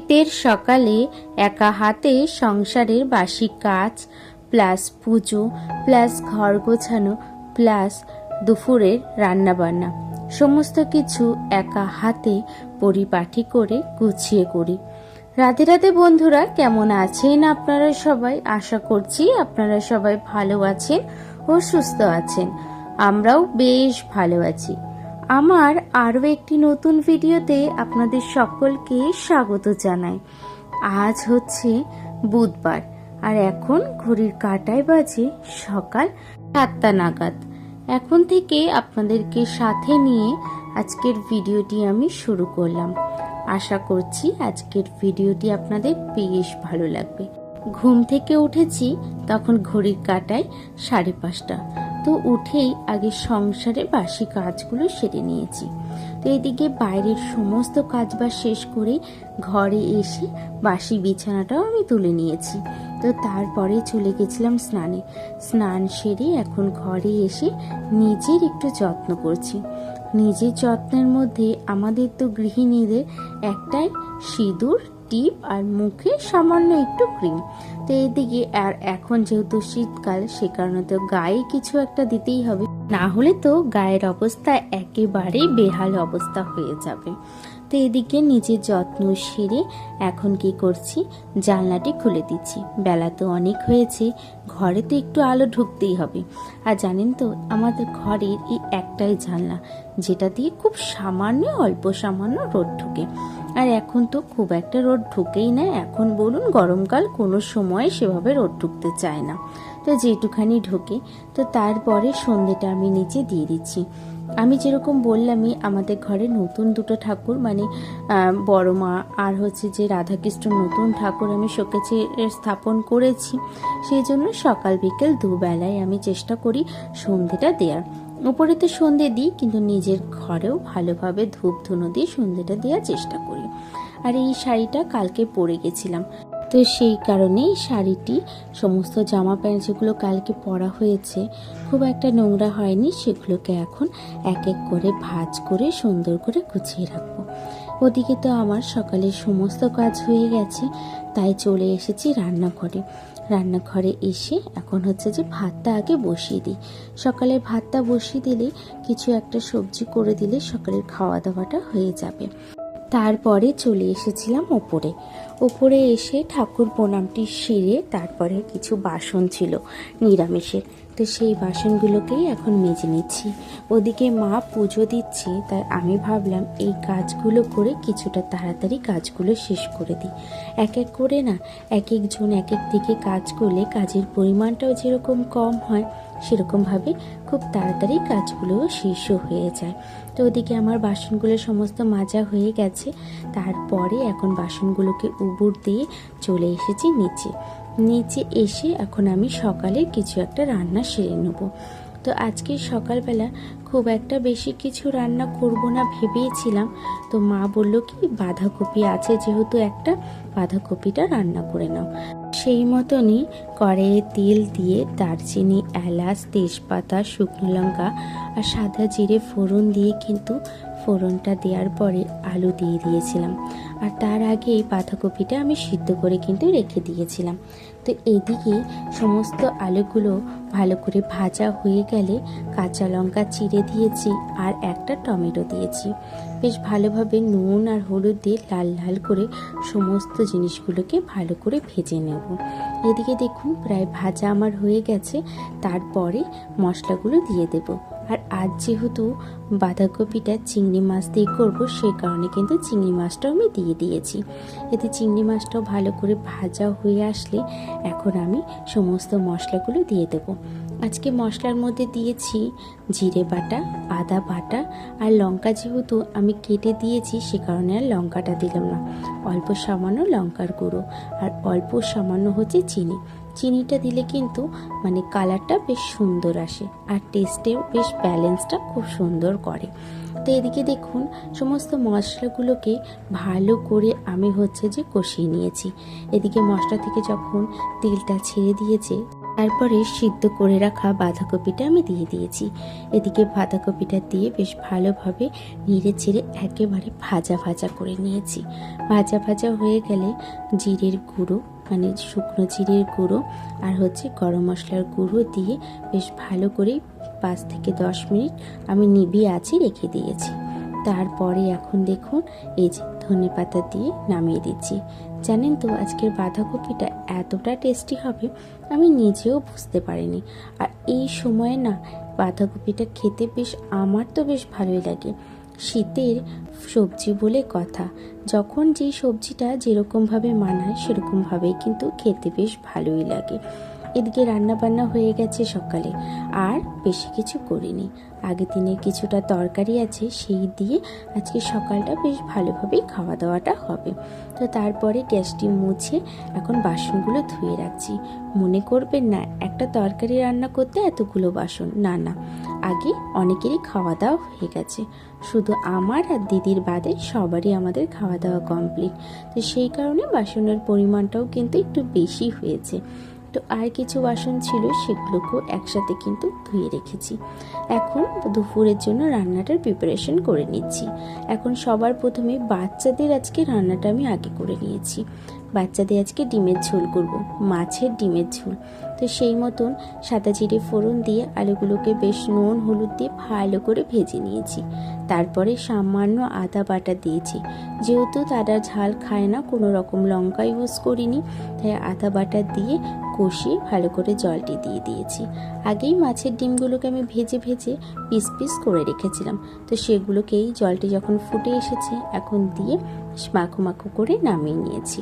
শীতের সকালে একা হাতে সংসারের বাসি কাজ, প্লাস পুজো, প্লাস ঘর গোছানো, প্লাস দুপুরের রান্নাবান্না। সমস্ত কিছু একা হাতে পরিপাটি করে গুছিয়ে করি। রাধে রাধে বন্ধুরা, কেমন আছেন আপনারা সবাই? আশা করছি আপনারা সবাই ভালো আছেন ও সুস্থ আছেন। আমরাও বেশ ভালো আছি। আমার আরও একটি নতুন ভিডিওতে আপনাদের সকলকে স্বাগত জানাই। আজ হচ্ছে বুধবার, আর এখন ঘড়ির কাটায় বাজে সকাল সাতটা নাগাদ। এখন থেকে আপনাদেরকে সাথে নিয়ে আজকের ভিডিওটি আমি শুরু করলাম। আশা করছি আজকের ভিডিওটি আপনাদের বেশ ভালো লাগবে। ঘুম থেকে উঠেছি, তখন ঘড়ির কাটায় সাড়ে পাঁচটা। তো উঠেই আগে সংসারে বাসি কাজগুলো সেরে নিয়েছি। তো এদিকে বাইরের সমস্ত কাজ বা শেষ করে ঘরে এসে বাসি বিছানাটাও আমি তুলে নিয়েছি। তো তারপরে চলে গেছিলাম স্নানে। স্নান সেরে এখন ঘরে এসে নিজের একটু যত্ন করছি। নিজের যত্নের মধ্যে আমাদের তো গৃহিণীদের একটাই সিঁদুর, টিপ আর মুখে সামান্য একটু ক্রিম। তো এদিকে আর এখন যেহেতু শীতকাল, সে কারণে তো গায়ে কিছু একটা দিতেই হবে। না হলে তো গায়ের অবস্থা একেবারেই বেহাল অবস্থা হয়ে যাবে। তো এদিকে নিজের যত্ন সেরে এখন কি করছি? জানলাটি খুলে দিচ্ছি। বেলা তো অনেক হয়েছে, ঘরে তো একটু আলো ঢুকতেই হবে। আর জানেন তো, আমাদের ঘরের এই একটাই জানলা, যেটা দিয়ে খুব সামান্য, অল্প সামান্য রোদ ঢুকে। আর এখন তো খুব একটা রোদ ঢুকেই না। এখন বলুন, গরমকাল কোনো সময় সেভাবে রোদ ঢুকতে চায় না। তো যেটুখানি ঢোকে, তো তারপরে সন্ধেটা আমি নিচে দিয়ে দিচ্ছি। আমি যেরকম বললামই, আমাদের ঘরে নতুন দুটো ঠাকুর মানে বড় মা আর হচ্ছে যে রাধাকৃষ্ণ নতুন ঠাকুর আমি শোকেছে স্থাপন করেছি। সেই জন্য সকাল বিকেল দুবেলায় আমি চেষ্টা করি সন্ধেটা দেওয়ার উপরে তো সন্ধে দিই, কিন্তু নিজের ঘরেও ভালোভাবে ধূপ ধুনো দিয়ে সন্ধেটা দেওয়ার চেষ্টা করি। আর এই শাড়িটা কালকে পরে গেছিলাম। তো সেই কারণেই শাড়িটি, সমস্ত জামা প্যান্ট যেগুলো কালকে পরা হয়েছে, খুব একটা নোংরা হয়নি, সেগুলোকে এখন এক এক করে ভাজ করে, সুন্দর করে গুছিয়ে রাখব। ওদিকে তো আমার সকালের সমস্ত কাজ হয়ে গেছে, তাই চলে এসেছি রান্নাঘরে। রান্নাঘরে এসে এখন হচ্ছে যে ভাতটা আগে বসিয়ে দিই। সকালে ভাতটা বসিয়ে দিলে কিছু একটা সবজি করে দিলে সকালের খাওয়া দাওয়াটা হয়ে যাবে। তারপরে চলে এসেছিলাম ওপরে। ওপরে এসে ঠাকুর প্রণামটি সেরে তারপরে কিছু বাসন ছিল নিরামিষের। তো সেই বাসনগুলোকেই এখন মেজে নিচ্ছি। ওদিকে মা পুজো দিচ্ছে, তাই আমি ভাবলাম এই কাজগুলো করে কিছুটা তাড়াতাড়ি কাজগুলো শেষ করে দিই। এক এক করে না, এক একজন এক এক দিকে কাজ করলে কাজের পরিমাণটাও যেরকম কম হয়, সেরকমভাবে খুব তাড়াতাড়ি কাজগুলোও শেষও হয়ে যায়। তো ওদিকে আমার বাসনগুলো সমস্ত মাজা হয়ে গেছে, তারপরে এখন বাসনগুলোকে উবুর দিয়ে চলে এসেছি নিচে। নিচে এসে এখন আমি সকালে কিছু একটা রান্না সেরে নেব। তো আজকে সকালবেলা খুব একটা বেশি কিছু রান্না করব না ভেবেছিলাম। তো মা বলল, কি বাঁধাকপি আছে? যেহেতু একটা, বাঁধাকপিটা রান্না করে নাও। সেই মতনই কড়াইয়ে তেল দিয়ে দারচিনি, এলাচ, তেজপাতা, শুকনো লঙ্কা আর সাদা জিরে ফোড়ন দিয়ে কিন্তু ফোড়নটা দেওয়ার পরে আলু দিয়ে দিয়েছিলাম। আর তার আগে বাঁধাকপিটা আমি সিদ্ধ করে কিন্তু রেখে দিয়েছিলাম। তো এদিকে সমস্ত আলুগুলো ভালো করে ভাজা হয়ে গেলে কাঁচা লঙ্কা চিড়ে দিয়েছি আর একটা টমেটো দিয়েছি। বেশ ভালোভাবে নুন আর হলুদ দিয়ে লাল লাল করে সমস্ত জিনিসগুলোকে ভালো করে ভেজে নেব। এদিকে দেখুন, প্রায় ভাজা আমার হয়ে গেছে। তারপরে মশলাগুলো দিয়ে দেব। আর আজ যেহেতু বাঁধাকপিটা চিংড়ি মাছ দিয়ে করব সেই কারণে কিন্তু চিংড়ি মাছটাও আমি দিয়ে দিয়েছি। এতে চিংড়ি মাছটাও ভালো করে ভাজা হয়ে আসলে এখন আমি সমস্ত মশলাগুলো দিয়ে দেবো। আজকে মশলার মধ্যে দিয়েছি জিরে বাটা, আদা বাটা আর লঙ্কা যেহেতু আমি কেটে দিয়েছি সে কারণে আর লঙ্কাটা দিলাম না। অল্প সামান্য লঙ্কার গুঁড়ো আর অল্প সামান্য হচ্ছে চিনি। চিনিটা দিলে কিন্তু মানে কালারটা বেশ সুন্দর আসে আর টেস্টেও বেশ ব্যালেন্সটা খুব সুন্দর করে। তো এদিকে দেখুন, সমস্ত মশলাগুলোকে ভালো করে আমি হচ্ছে যে কষিয়ে নিয়েছি। এদিকে মশলা থেকে যখন তেলটা ছেড়ে দিয়েছে তারপরে সিদ্ধ করে রাখা বাঁধাকপিটা আমি দিয়ে দিয়েছি। এদিকে বাঁধাকপিটা দিয়ে বেশ ভালোভাবে নেড়ে চেড়ে একেবারে ভাজা ভাজা করে নিয়েছি। ভাজা ভাজা হয়ে গেলে জিরের গুঁড়ো মানে শুকনো জিরের গুঁড়ো আর হচ্ছে গরম মশলার গুঁড়ো দিয়ে বেশ ভালো করে পাঁচ থেকে দশ মিনিট আমি নিভিয়ে আছি রেখে দিয়েছি। তারপরে এখন দেখুন এই যে ধনে পাতা দিয়ে নামিয়ে দিচ্ছি। জানেন তো আজকের বাঁধাকপিটা এতটা টেস্টি হবে, আমি নিজেও বুঝতে পারিনি। আর এই সময়ে না, বাঁধাকপিটা খেতে বেশ, আমার তো বেশ ভালোই লাগে। শীতের সবজি বলে কথা। যখন যেই সবজিটা যেরকমভাবে মানায়, সেরকমভাবেই কিন্তু খেতে বেশ ভালোই লাগে। এদিকে রান্না বান্না হয়ে গেছে সকালে, আর বেশি কিছু করিনি। আগের দিনে কিছুটা তরকারি আছে, সেই দিয়ে আজকে সকালটা বেশ ভালোভাবেই খাওয়া দাওয়াটা হবে। তো তারপরে গ্যাসটি মুছে এখন বাসনগুলো ধুয়ে রাখছি। মনে করবেন না, একটা তরকারি রান্না করতে এতগুলো বাসন। না না, আগে অনেকেরই খাওয়া দাওয়া হয়ে গেছে। শুধু আমার আর দিদির বাদে সবারই আমাদের খাওয়া দাওয়া কমপ্লিট। তো সেই কারণে বাসনের পরিমাণটাও কিন্তু একটু বেশি হয়েছে। তো আর কিছু বাসন ছিল, সেগুলোকেও একসাথে কিন্তু ধুয়ে রেখেছি। এখন দুপুরের জন্য রান্নাটার প্রিপারেশন করে নিচ্ছি। এখন সবার প্রথমে বাচ্চাদের আজকে রান্নাটা আমি আগে করে নিয়েছি। বাচ্চাদের আজকে ডিমের ঝোল করব, মাছের ডিমের ঝোল। তো সেই মতন সাদা জিরে ফোড়ন দিয়ে আলুগুলোকে বেশ নুন, হলুদ দিয়ে ভালো করে ভেজে নিয়েছি। তারপরে সামান্য আদা বাটা দিয়েছি। যেহেতু তারা ঝাল খায় না, কোনো রকম লঙ্কা ইউজ করিনি, তাই আদা বাটা দিয়ে কষিয়ে ভালো করে জলটি দিয়ে দিয়েছি। আগেই মাছের ডিমগুলোকে আমি ভেজে ভেজে পিস পিস করে রেখেছিলাম। তো সেগুলোকেই জলটি যখন ফুটে এসেছে, এখন দিয়ে মাখো মাখো করে নামিয়ে নিয়েছি।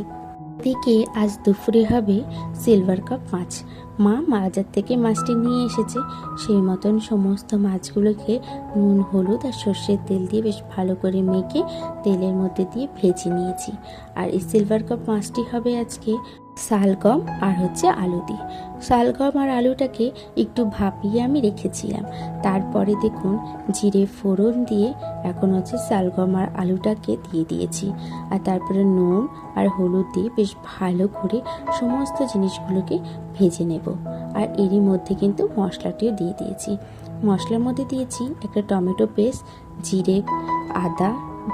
দিকে আজ দুপুরে হবে সিলভার কাপ মাছ। মা বাজার থেকে মাছটি নিয়ে এসেছে। সেই মতন সমস্ত মাছগুলোকে নুন, হলুদ আর সর্ষের তেল দিয়ে বেশ ভালো করে মেখে তেলের মধ্যে দিয়ে ভেজে নিয়েছি। আর এই সিলভার কাপ মাছটি হবে আজকে শালগম আর হচ্ছে আলু দিয়ে শালগম আর আলুটাকে একটু ভাপিয়ে আমি রেখেছিলাম। তারপরে দেখুন, জিরে ফোড়ন দিয়ে এখন হচ্ছে শালগম আর আলুটাকে দিয়ে দিয়েছি। আর তারপরে নুন আর হলুদ দিয়ে বেশ ভালো করে সমস্ত জিনিসগুলোকে ভেজে নেব। আর এরই মধ্যে কিন্তু মশলাটিও দিয়ে দিয়েছি। মশলার মধ্যে দিয়েছি একটা টমেটো পেস্ট, জিরে, আদা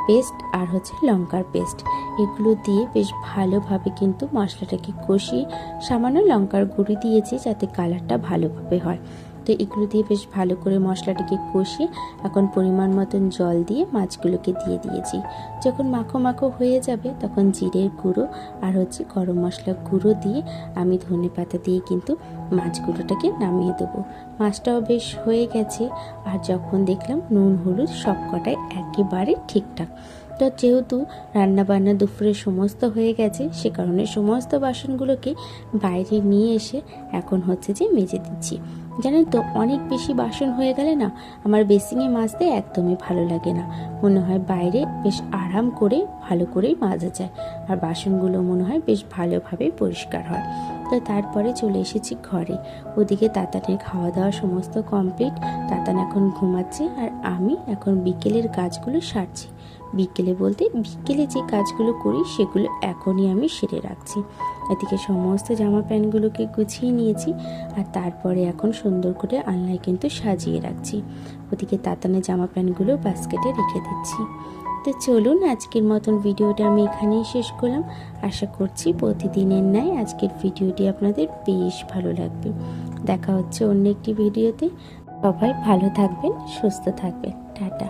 পেস্ট আর হচ্ছে লঙ্কার পেস্ট। এগুলো দিয়ে বেশ ভালোভাবে কিন্তু মশলাটাকে কষিয়ে সামান্য লঙ্কার গুঁড়ি দিয়েছি যাতে কালারটা ভালোভাবে হয়। তো এগুলো দিয়ে বেশ ভালো করে মশলাটাকে কষিয়ে এখন পরিমাণ মতন জল দিয়ে মাছগুলোকে দিয়ে দিয়েছি। যখন মাখো মাখো হয়ে যাবে তখন জিরের গুঁড়ো আর হচ্ছে গরম মশলা গুঁড়ো দিয়ে আমি ধনে পাতা দিয়ে কিন্তু মাছগুলোটাকে নামিয়ে দেবো। মাছটাও বেশ হয়ে গেছে আর যখন দেখলাম নুন, হলুদ সব কটাই একেবারে ঠিকঠাক। তো যেহেতু রান্নাবান্না দুপুরে সমস্ত হয়ে গেছে, সে কারণে সমস্ত বাসনগুলোকে বাইরে নিয়ে এসে এখন হচ্ছে যে মেজে দিচ্ছি। জানেন তো, অনেক বেশি বাসন হয়ে গেলে না আমার বেসিংয়ে মাজতে একদমই ভালো লাগে না। মনে হয় বাইরে বেশ আরাম করে ভালো করেই মাজা যায়। আর বাসনগুলো মনে হয় বেশ ভালোভাবে পরিষ্কার হয়। তো তারপরে চলে এসেছি ঘরে। ওদিকে তাতানের খাওয়া দাওয়া সমস্ত কমপ্লিট তাতান এখন ঘুমাচ্ছে আর আমি এখন বিকেলের কাজগুলো সারছি। বিকেলে বলতে বিকেলে যে কাজগুলো করি, সেগুলো এখনই আমি সেরে রাখছি। এদিকে সমস্ত জামা প্যান্টগুলোকে গুছিয়ে নিয়েছি আর তারপরে এখন সুন্দর করে আলনায় কিন্তু সাজিয়ে রাখছি। ওদিকে তাতানের জামা প্যান্টগুলো বাস্কেটে রেখে দিচ্ছি। তো চলুন আজকের মতন ভিডিওটা আমি এখানেই শেষ করলাম। আশা করছি প্রতিদিনের ন্যায় আজকের ভিডিওটি আপনাদের বেশ ভালো লাগবে। দেখা হচ্ছে অন্য একটি ভিডিওতে। সবাই ভালো থাকবেন, সুস্থ থাকবেন। টাটা।